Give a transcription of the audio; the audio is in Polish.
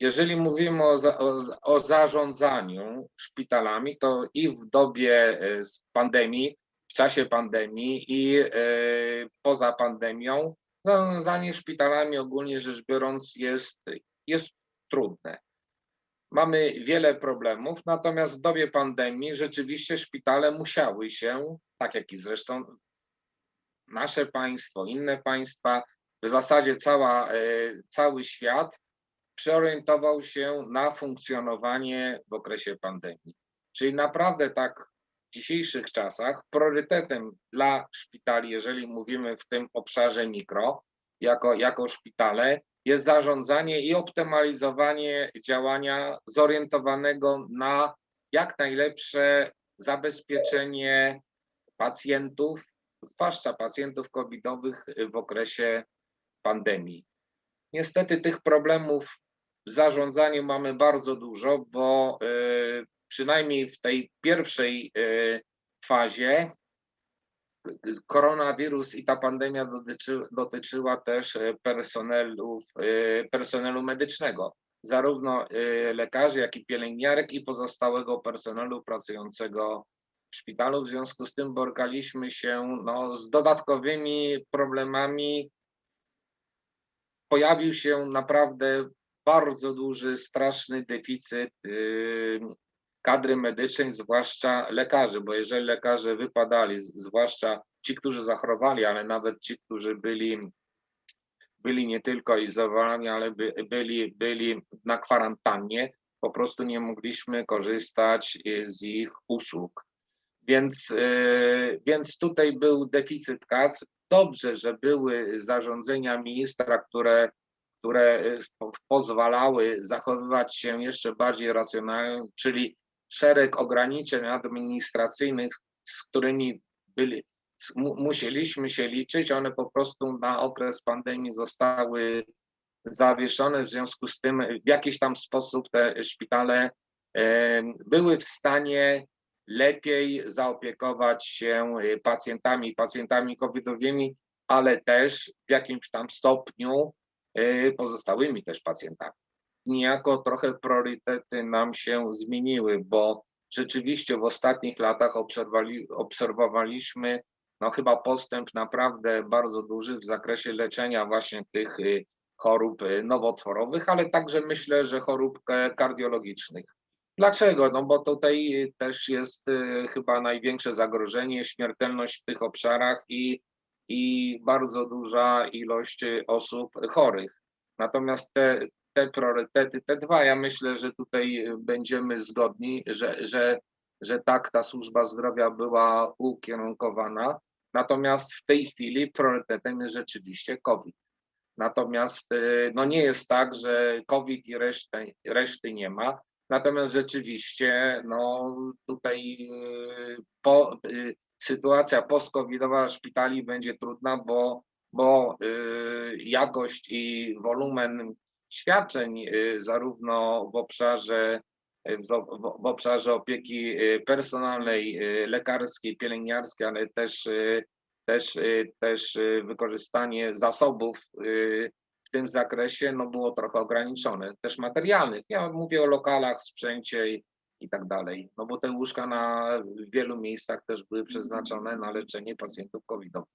jeżeli mówimy o, za, o, o zarządzaniu szpitalami, to i w dobie e, pandemii, w czasie pandemii i e, poza pandemią, zarządzanie szpitalami ogólnie rzecz biorąc jest, jest trudne. Mamy wiele problemów, natomiast w dobie pandemii rzeczywiście szpitale musiały się, tak jak i zresztą nasze państwo, inne państwa, w zasadzie cała, e, cały świat przeorientował się na funkcjonowanie w okresie pandemii. Czyli naprawdę tak w dzisiejszych czasach priorytetem dla szpitali, jeżeli mówimy w tym obszarze mikro, jako, jako szpitale, jest zarządzanie i optymalizowanie działania zorientowanego na jak najlepsze zabezpieczenie pacjentów, zwłaszcza pacjentów covidowych w okresie pandemii. Niestety tych problemów zarządzaniu mamy bardzo dużo, bo y, przynajmniej w tej pierwszej y, fazie koronawirus i ta pandemia dotyczy, dotyczyła też e, personelu, personelu medycznego, zarówno lekarzy, jak i pielęgniarek i pozostałego personelu pracującego w szpitalu. W związku z tym borykaliśmy się no, z dodatkowymi problemami. Pojawił się naprawdę bardzo duży, straszny deficyt kadry medycznej, zwłaszcza lekarzy, bo jeżeli lekarze wypadali, zwłaszcza ci, którzy zachorowali, ale nawet ci, którzy byli, byli nie tylko izolowani, ale by, byli, byli na kwarantannie, po prostu nie mogliśmy korzystać z ich usług. Więc, e, więc tutaj był deficyt kadr. Dobrze, że były zarządzenia ministra, które, które pozwalały zachowywać się jeszcze bardziej racjonalnie, czyli szereg ograniczeń administracyjnych, z którymi byli, musieliśmy się liczyć. One po prostu na okres pandemii zostały zawieszone, w związku z tym w jakiś tam sposób te szpitale były w stanie lepiej zaopiekować się pacjentami, pacjentami covidowymi, ale też w jakimś tam stopniu pozostałymi też pacjentami niejako trochę priorytety nam się zmieniły, bo rzeczywiście w ostatnich latach obserwowali, obserwowaliśmy no chyba postęp naprawdę bardzo duży w zakresie leczenia właśnie tych y, chorób y, nowotworowych, ale także myślę, że chorób kardiologicznych. Dlaczego? No bo tutaj też jest y, chyba największe zagrożenie, śmiertelność w tych obszarach i, i bardzo duża ilość osób chorych. Natomiast te, te priorytety, te dwa, ja myślę, że tutaj będziemy zgodni, że, że, że tak ta służba zdrowia była ukierunkowana. Natomiast w tej chwili priorytetem jest rzeczywiście COVID. Natomiast y, no nie jest tak, że COVID i reszty, reszty nie ma. Natomiast rzeczywiście no tutaj y, po, y, sytuacja post-covidowa szpitali będzie trudna, bo, bo jakość i wolumen świadczeń y, zarówno w obszarze, y, w, obszarze opieki y, personalnej, lekarskiej, pielęgniarskiej, ale też, też, też wykorzystanie zasobów w tym zakresie no było trochę ograniczone, też materialnych. Ja mówię o lokalach, sprzęcie i, tak dalej, no bo te łóżka na wielu miejscach też były przeznaczone na leczenie pacjentów covidowych.